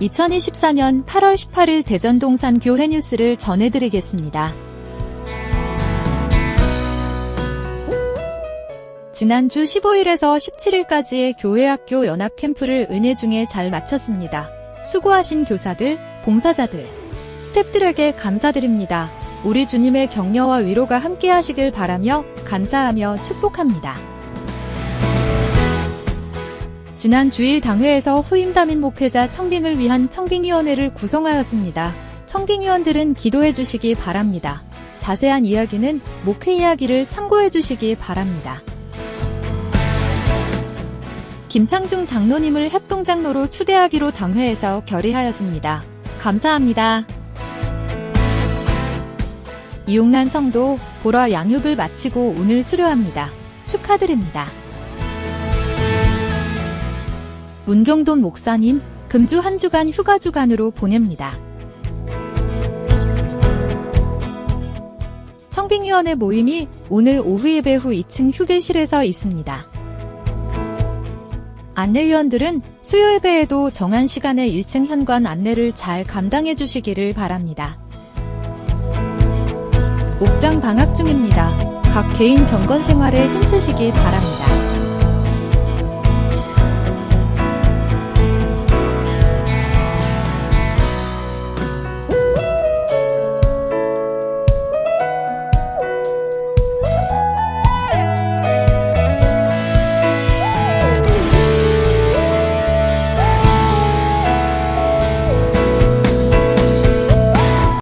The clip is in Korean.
2024년 8월 18일 대전 동산 교회 뉴스를 전해드리겠습니다. 지난주 15일에서 17일까지의 교회학교 연합 캠프를 은혜 중에 잘 마쳤습니다. 수고하신 교사들, 봉사자들, 스탭들에게 감사드립니다. 우리 주님의 격려와 위로가 함께 하시길 바라며 감사하며 축복합니다. 지난 주일 당회에서 후임 담임 목회자 청빙을 위한 청빙위원회를 구성하였습니다. 청빙위원들은 기도해 주시기 바랍니다. 자세한 이야기는 목회 이야기를 참고해 주시기 바랍니다. 김창중 장로님을 협동장로로 추대하기로 당회에서 결의하였습니다. 감사합니다. 이용란 성도 보라 양육을 마치고 오늘 수료합니다. 축하드립니다. 문경돈 목사님 금주 한 주간 휴가 주간으로 보냅니다. 청빙위원회 모임이 오늘 오후 예배 후 2층 휴게실에서 있습니다. 안내위원들은 수요 예배에도 정한 시간에 1층 현관 안내를 잘 감당해 주시기를 바랍니다. 옥장 방학 중입니다. 각 개인 경건 생활에 힘쓰시기 바랍니다.